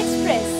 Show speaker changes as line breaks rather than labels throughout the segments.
Express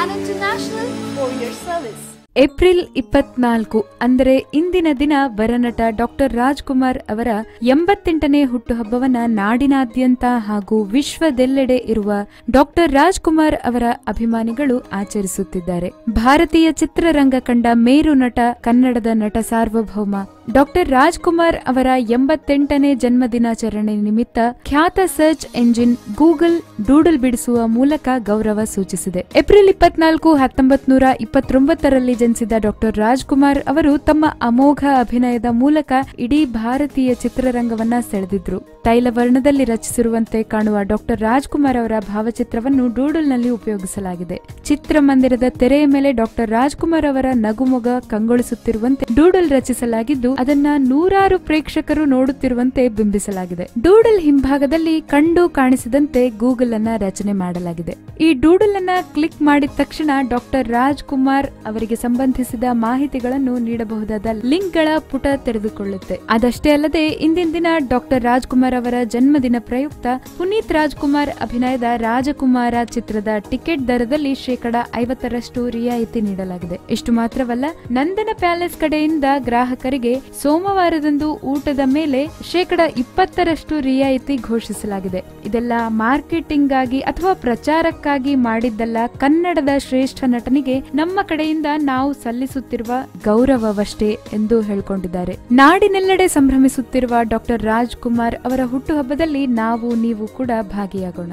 on international four service
April ಇಪ್ಪತ್ನಾಲ್ಕು, ಅಂದರೆ ಇಂದಿನ ದಿನ ವರನಟ ಡಾಕ್ಟರ್ ರಾಜ್ಕುಮಾರ್ ಅವರ ಎಂಬತ್ತೆಂಟನೇ ಹುಟ್ಟುಹಬ್ಬವನ್ನ ನಾಡಿನಾದ್ಯಂತ ಹಾಗೂ ವಿಶ್ವದೆಲ್ಲೆಡೆ ಇರುವ ಡಾಕ್ಟರ್ ರಾಜ್ಕುಮಾರ್ ಅವರ ಅಭಿಮಾನಿಗಳು ಆಚರಿಸುತ್ತಿದ್ದಾರೆ. ಭಾರತೀಯ ಚಿತ್ರರಂಗ ಕಂಡ ಮೇರು ನಟ ಕನ್ನಡದ ನಟ ಸಾರ್ವಭೌಮ ಡಾಕ್ಟರ್ ರಾಜ್ಕುಮಾರ್ ಅವರ ಎಂಬತ್ತೆಂಟನೇ ಜನ್ಮದಿನಾಚರಣೆ ನಿಮಿತ್ತ ಖ್ಯಾತ ಸರ್ಚ್ ಎಂಜಿನ್ ಗೂಗಲ್ ಡೂಡಲ್ ಬಿಡಿಸುವ ಮೂಲಕ ಗೌರವ ಸೂಚಿಸಿದೆ. ಏಪ್ರಿಲ್ ಇಪ್ಪತ್ನಾಲ್ಕು ಹತ್ತೊಂಬತ್ ನೂರ ಇಪ್ಪತ್ತೊಂಬತ್ತರಲ್ಲಿ ಜನಿಸಿದ ಡಾಕ್ಟರ್ ರಾಜ್ಕುಮಾರ್ ಅವರು ತಮ್ಮ ಅಮೋಘ ಅಭಿನಯದ ಮೂಲಕ ಇಡೀ ಭಾರತೀಯ ಚಿತ್ರರಂಗವನ್ನ ಸೆಳೆದಿದ್ರು. ತೈಲವರ್ಣದಲ್ಲಿ ರಚಿಸಿರುವಂತೆ ಕಾಣುವ ಡಾಕ್ಟರ್ ರಾಜ್ಕುಮಾರ್ ಅವರ ಭಾವಚಿತ್ರವನ್ನು ಡೂಡಲ್ನಲ್ಲಿ ಉಪಯೋಗಿಸಲಾಗಿದೆ. ಚಿತ್ರಮಂದಿರದ ತೆರೆಯ ಮೇಲೆ ಡಾಕ್ಟರ್ ರಾಜ್ಕುಮಾರ್ ಅವರ ನಗುಮೊಗ ಕಂಗೊಳಿಸುತ್ತಿರುವಂತೆ ಡೂಡಲ್ ರಚಿಸಲಾಗಿದ್ದು ಅದನ್ನ ನೂರಾರು ಪ್ರೇಕ್ಷಕರು ನೋಡುತ್ತಿರುವಂತೆ ಬಿಂಬಿಸಲಾಗಿದೆ. ಡೂಡಲ್ ಹಿಂಭಾಗದಲ್ಲಿ ಕಂಡು ಕಾಣಿಸಿದಂತೆ ಗೂಗಲ್ ಅನ್ನ ರಚನೆ ಮಾಡಲಾಗಿದೆ. ಈ ಡೂಡಲ್ ಅನ್ನ ಕ್ಲಿಕ್ ಮಾಡಿದ ತಕ್ಷಣ ಡಾಕ್ಟರ್ ರಾಜ್ಕುಮಾರ್ ಅವರಿಗೆ ಸಂಬಂಧಿಸಿದ ಮಾಹಿತಿಗಳನ್ನು ನೀಡಬಹುದಾದ ಲಿಂಕ್ಗಳ ಪುಟ ತೆರೆದುಕೊಳ್ಳುತ್ತೆ. ಅದಷ್ಟೇ ಅಲ್ಲದೆ, ಇಂದಿನ ದಿನ ಡಾಕ್ಟರ್ ರಾಜ್ಕುಮಾರ್ ಅವರ ಜನ್ಮದಿನ ಪ್ರಯುಕ್ತ ಪುನೀತ್ ರಾಜ್ಕುಮಾರ್ ಅಭಿನಯದ ರಾಜಕುಮಾರ ಚಿತ್ರದ ಟಿಕೆಟ್ ದರದಲ್ಲಿ ಶೇಕಡ ಐವತ್ತರಷ್ಟು ರಿಯಾಯಿತಿ ನೀಡಲಾಗಿದೆ. ಇಷ್ಟು ಮಾತ್ರವಲ್ಲ, ನಂದನ ಪ್ಯಾಲೇಸ್ ಕಡೆಯಿಂದ ಗ್ರಾಹಕರಿಗೆ ಸೋಮವಾರದಂದು ಊಟದ ಮೇಲೆ ಶೇಕಡ ಇಪ್ಪತ್ತರಷ್ಟು ರಿಯಾಯಿತಿ ಘೋಷಿಸಲಾಗಿದೆ. ಇದೆಲ್ಲ ಮಾರ್ಕೆಟಿಂಗ್ ಆಗಿ ಅಥವಾ ಪ್ರಚಾರಕ್ಕಾಗಿ ಮಾಡಿದ್ದಲ್ಲ, ಕನ್ನಡದ ಶ್ರೇಷ್ಠ ನಟನಿಗೆ ನಮ್ಮ ಕಡೆಯಿಂದ ನಾವು ಸಲ್ಲಿಸುತ್ತಿರುವ ಗೌರವವಷ್ಟೇ ಎಂದು ಹೇಳಿಕೊಂಡಿದ್ದಾರೆ. ನಾಡಿನೆಲ್ಲೆಡೆ ಸಂಭ್ರಮಿಸುತ್ತಿರುವ ಡಾಕ್ಟರ್ ರಾಜ್ಕುಮಾರ್ ಅವರ ಹುಟ್ಟುಹಬ್ಬದಲ್ಲಿ ನಾವು, ನೀವು ಕೂಡ ಭಾಗಿಯಾಗೋಣ.